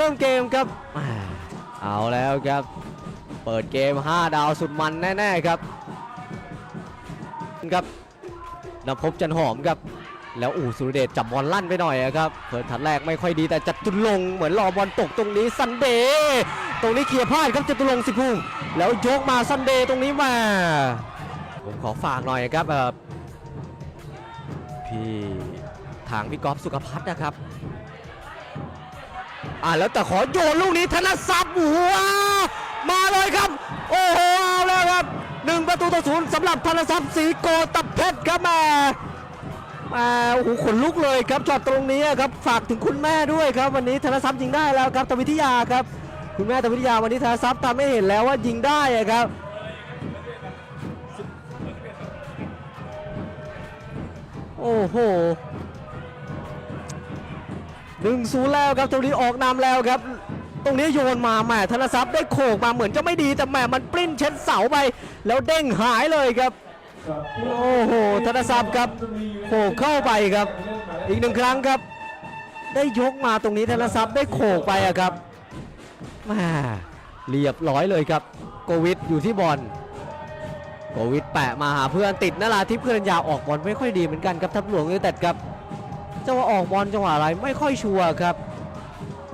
เริ่มเกมครับ เอาแล้วครับ เปิดเกม 5 ดาวสุดมันแน่ๆครับครับนภพจันหอมครับ แล้วอู่สุรเดชจับบอลลั่นไปหน่อยครับเปิดถัดแรกไม่ค่อยดีแต่จัตุรงเหมือนรอบอลตกตรงนี้ซันเดย์ตรงนี้เคลียร์พลาดครับจัตุรงสิพุ่งแล้วยกมาซันเดย์ตรงนี้มา ผมขอฝากหน่อยครับเออพี่ทางพี่ก๊อฟสุขพัฒน์นะครับ อ่าแล้วแต่ขอโยนลูกนี้ธนศัพท์หัวมาเลยครับ โอ้โหเอาแล้วครับหนึ่งประตูต่อศูนย์สำหรับธนศัพท์สีโกตะเพชรครับแม่แม่โอ้โหขนลุกเลยครับช็อตตรงนี้ครับฝากถึงคุณแม่ด้วยครับ วันนี้ธนศัพท์ยิงได้แล้วครับตวิทยาครับ คุณแม่ตวิทยาวันนี้ธนศัพท์ทำให้เห็นแล้วว่ายิงได้ครับโอ้โห หนึ่งศูนย์แล้วครับตรงนี้ออกนำแล้วครับ ตรงนี้โยนมาแหมธนทรัพย์ได้โขกมาเหมือนจะไม่ดีแต่แหมมันปริ้นเช็ดเสาไป แล้วเด้งหายเลยครับ โอ้โหธนทรัพย์ครับโขกเข้าไปครับ อีกหนึ่งครั้งครับ ได้ยกมาตรงนี้ธนทรัพย์ได้โขกไปอะครับแหมเรียบร้อยเลยครับโกวิทอยู่ที่บอลโควิดแปะมาหาเพื่อนติดนาราทิพย์เพื่อนยาวออกบอลไม่ค่อยดีเหมือนกันครับทัพหลวงยูเต็ดครับ จังหวะออกบอลจังหวะอะไรไม่ค่อยชัวร์ครับ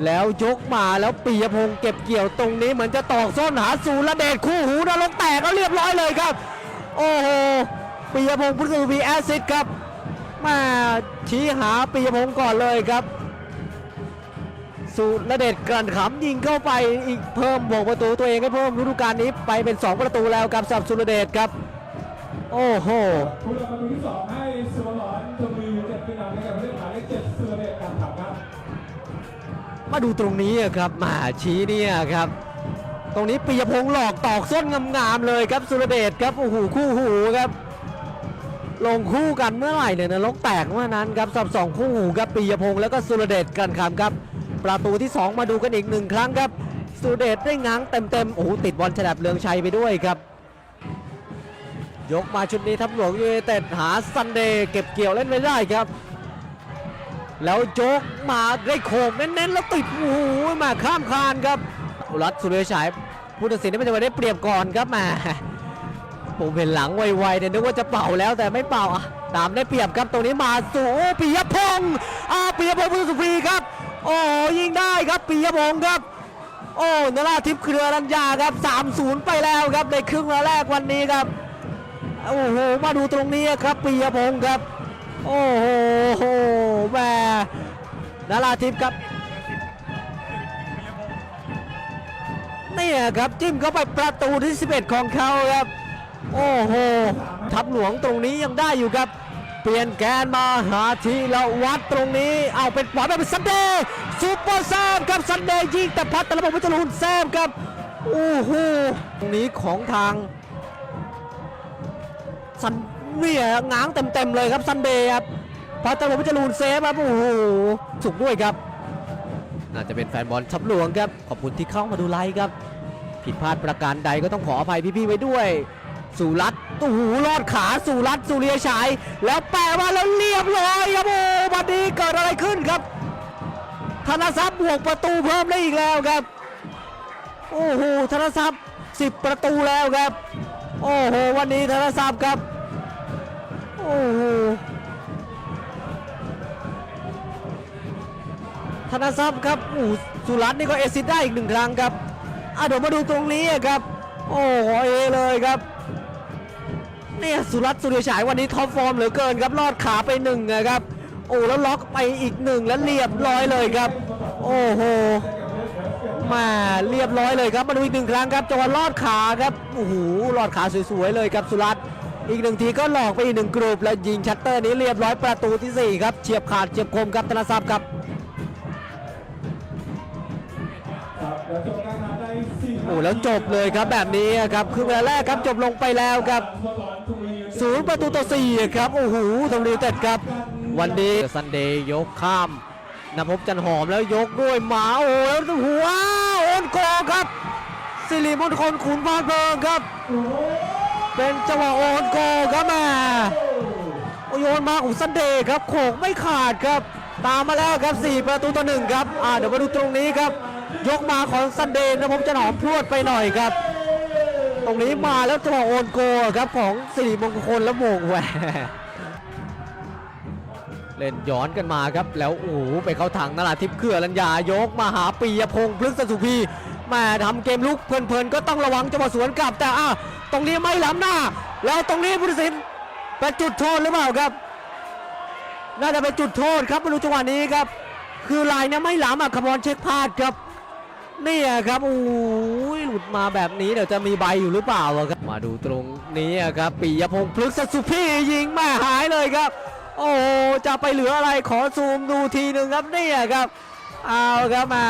แล้วยกมาแล้วปียพงศ์เก็บเกี่ยวตรงนี้เหมือนจะตอกส้นหาสูรเดชคู่หูนรกแตกแล้วเรียบร้อยเลยครับ โอ้โหปียพงศ์พุทธวีแอซิดครับมาชี้หาปียพงศ์ก่อนเลยครับสุรเดชกลั่นขำยิงเข้าไปอีกเพิ่มบวกประตูตัวเองให้เพิ่มฤดูกาลนี้ไปเป็น 2 ประตูแล้วกับสำหรับสุรเดชครับ โอ้โห มาดูตรงนี้ครับมาชี้เนี่ยครับ ตรงนี้ปียพงศ์หลอกตอกส้นงามๆเลยครับสุรเดชครับโอ้โหคู่หูครับ ลงคู่กันเมื่อไหร่เนี่ยนรกแตกเมื่อนั้นครับสับสองคู่หูครับปียพงศ์แล้วก็สุรเดชกันคำครับ ประตูที่ 2 มาดูกันอีกหนึ่งครั้งครับสุรเดชได้ง้างเต็มๆโอ้โหติดบอลฉลับเลืองชัยไปด้วยครับยกมาชุดนี้ทัพหลวงยูไนเต็ดหาซันเดย์เก็บเกี่ยวเล่นไม่ได้ครับ แล้วโจกมาได้โขกเน้นๆ แล้วติดโอ้โหมาข้ามคานครับรัตสุรเดชฉายผู้ตัดสินที่ไม่จะมาได้เปรียบก่อนครับมาผมเห็นหลังไวๆเนี่ยนึกว่าจะเป่าแล้วแต่ไม่เป่าอะตามได้เปรียบครับตรงนี้มาสู่ปิยพงศ์อ่าปิยพงศ์ผู้สุพรีครับ โอ้ยิงได้ครับปิยพงศ์ครับ โอ้นราทิพย์เครือรัญญาครับ 3-0 ไปแล้วครับในครึ่งแรกวันนี้ครับโอ้โหมาดูตรงนี้ครับปิยพงศ์ครับ โอ้โหแม่นาราทิพย์ครับนี่ครับจิ้มเข้าไปประตูที่ 11 ของเขาครับ โอ้โหทับหลวงตรงนี้ยังได้อยู่ครับ เปลี่ยนแกนมาหาทีละวัดตรงนี้ เอาเป็นปล่อยไปเป็นซันเดย์ซูเปอร์แซมครับซันเดย์ยิงแต่พัดแต่ระบบวิจารุนแซมครับโอ้โหตรงนี้ของทางซัน เนี่ยง้างเต็มๆเลยครับซันเดย์ครับพัตลุพิจารูนเซฟครับโอ้โหสุกด้วยครับน่าจะเป็นแฟนบอลทับหลวงครับ ขอบคุณที่เข้ามาดูไลฟ์ครับ ผิดพลาดประการใดก็ต้องขออภัยพี่ๆไว้ด้วย สุรัตน์โอ้โหลอดขาสุรัตน์สุเริยชัยแล้วแปะมาแล้วเรียบร้อยครับโอ้วันนี้เกิดอะไรขึ้นครับ ธนทรัพย์บวกประตูเพิ่มได้อีกแล้วครับ โอ้โหธนทรัพย์10 ประตูแล้วครับ โอ้โหวันนี้ธนทรัพย์ครับ โอ้โหธนทรัพย์ครับอู้สุรัตน์นี่ก็เอซิดได้อีกหนึ่งครั้งครับอะเดี๋ยวมาดูตรงนี้ครับ โอ้โหเอเลยครับเนี่ยสุรัตน์สุริยฉายวันนี้ท็อปฟอร์มเหลือเกินครับลอดขาไปหนึ่งนะครับ โอ้แล้วล็อกไปอีกหนึ่งแล้วเรียบร้อยเลยครับ โอ้โหมาเรียบร้อยเลยครับมาดูอีกหนึ่งครั้งครับจังหวะลอดขาครับโอ้โหลอดขาสวยๆเลยครับสุรัตน์ อีกหนึ่งทีก็หลอกไปอีกหนึ่งกรุ๊ปแล้วยิงชัตเตอร์นี้เรียบร้อยประตูที่สี่ครับ เฉียบขาดเฉียบคมครับธนทรัพย์ครับครับแล้วจบการแข่งขันในสี่โอ้แล้วจบเลยครับแบบนี้ครับครึ่งเวลาแรกครับจบลงไปแล้วครับสุวรรณชมบุรียูไนเต็ดศูนย์ประตูต่อสี่ครับโอ้โหทำดีเต็ดครับ วันนี้ซันเดย์ยกข้ามนภพจันหอมแล้วยกด้วยหมาโอ้แล้วหัวโอนโกครับสิริมงคลขุนพานเพลิงครับ เป็นจังหวะโอนโกครับม่โยนมาของซันเดย์ครับโขกไม่ขาดครับ ตามมาแล้วครับ 4 ประตูต่อหนึ่งครับอ่าเดี๋ยวมาดูตรงนี้ครับ ยกมาของซันเดย์นะผมจะหนอมพรวดไปหน่อยครับ ตรงนี้มาแล้วจังหวะโอนโกครับของสิริมงคลและโมงแหวเล่นย้อนกันมาครับ แล้วโอ้โหไปเข้าทางนราทิพย์เขื่อรัญญายกมาหาปียพงษ์พฤกษสุพี แม่ทำเกมลุกเพลินๆก็ต้องระวังจังหวะสวนกลับแต่อะตรงนี้ไม่ล้ำหน้า แล้วตรงนี้พุทธศิลป์เป็นจุดโทษหรือเปล่าครับ น่าจะเป็นจุดโทษครับไม่รู้จังหวะนี้ครับ คือลายเนี่ยไม่ล้ำอะคำพรเช็คพลาดครับนี่ครับโอ้ยหลุดมาแบบนี้เดี๋ยวจะมีใบอยู่หรือเปล่าครับ มาดูตรงนี้ครับปียพงษ์พฤกษสุพี่ยิงแม่หายเลยครับ โอ้จะไปเหลืออะไรขอซูมดูทีหนึ่งครับนี่ครับ เอาครับมา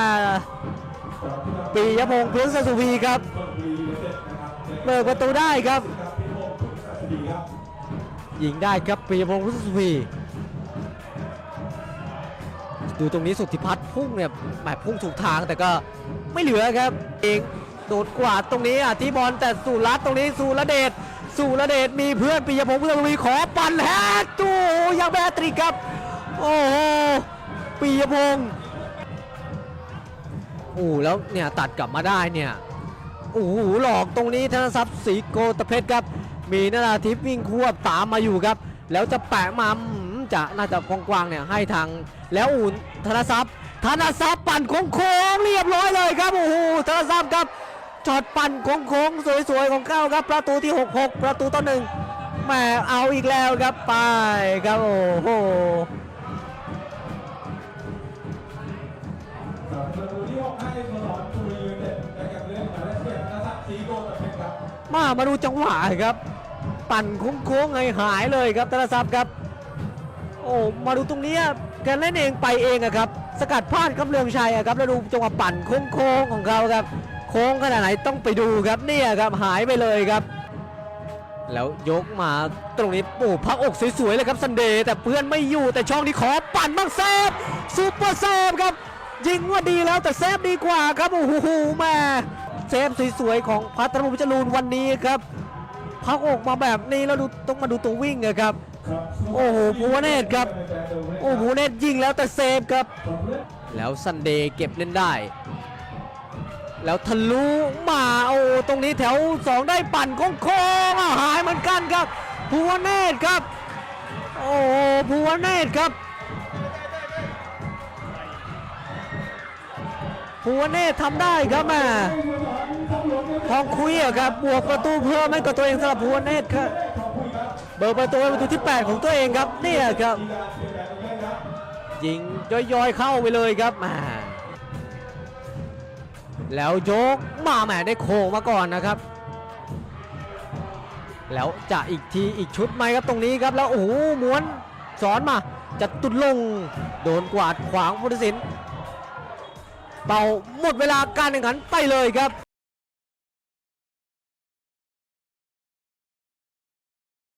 ปียพงษ์พฤกษสุพีครับชลบุรียูไนเต็ดนะครับเปิดประตูได้ครับครับพี่พงศ์พุทธศดีครับ ยิงได้ครับปียพงษ์พฤกษสุพีดูตรงนี้สุทธิพัฒน์พุ่งเนี่ยแหมพุ่งถูกทางแต่ก็ไม่เหลือครับ เองโดดกวาดตรงนี้อะที่บอลแต่สุรัตน์ตรงนี้สุรเดชสุรเดชมีเพื่อนปียพงษ์พฤกษสุพีขอปั่นแฮตตู้ยังแบตริกครับ โอ้โหปียพงษ์ โอ้แล้วเนี่ยตัดกลับมาได้เนี่ยโอ้โหหลอกตรงนี้ธนทรัพย์ศรีโกตะเพชรครับ มีนาราทิพย์วิ่งควบตามมาอยู่ครับ แล้วจะแปะมาอืมจะน่าจะกว้างๆเนี่ยให้ทางแล้วอุ่ธนทรัพย์ธนทรัพย์ปั่นโค้งๆเรียบร้อยเลยครับโอ้โหธนทรัพย์ครับจอดปั่นโค้งๆสวยๆของเขาครับ ประตูที่ 66 ประตูต่อหนึ่งแหมเอาอีกแล้วครับไปครับโอ้โห มามาดูจังหวะครับ ปั่นโค้งๆไงหายเลยครับธนทรัพย์ครับ โอ้มาดูตรงนี้ยแกเล่นเองไปเองครับ สกัดพลาดครับเรืองชัยครับแล้วดูจังหวะปั่นโค้งๆของเขาครับ โค้งขนาดไหนต้องไปดูครับเนี่ยครับหายไปเลยครับ แล้วยกมาตรงนี้โอ้พักอกสวยๆเลยครับซันเดย์แต่เพื่อนไม่อยู่แต่ช่องนี้ขอปั่นบ้างเซฟซูเปอร์เซฟครับยิงว่าดีแล้วแต่เซฟดีกว่าครับโอ้โหแม่ เซฟสวยๆของพัทรบุญจรูนวันนี้ครับพักออกมาแบบนี้แล้วดูต้องมาดูตัววิ่งอะครับครับ โอ้โหภูวเนศครับ โอ้โหเนตยิงแล้วแต่เซฟครับ แล้วซันเดย์เก็บเล่นได้ แล้วทะลุมาโอ้ตรงนี้แถว 2 ได้ปั่นโค้งๆหายเหมือนกันครับภูวเนศครับ โอ้โหภูวเนศครับ ภูวเนศทำได้ครับแม่ทองคุยครับบวกประตูเพิ่มให้กับตัวเองสำหรับภูวเนศครับเบอร์ประตูประตูที่ 8 ของตัวเองครับเนี่ยครับยิงย้อยๆเข้าไปเลยครับแมาแล้วยกมาแหมได้โค้งมาก่อนนะครับ แล้วจะอีกทีอีกชุดไหมครับตรงนี้ครับแล้วโอ้โหม้วนสอนมาจะตุดลงโดนกวาดขวางพุทธศิลป์ เป่าหมดเวลาการแข่งขันไปเลยครับ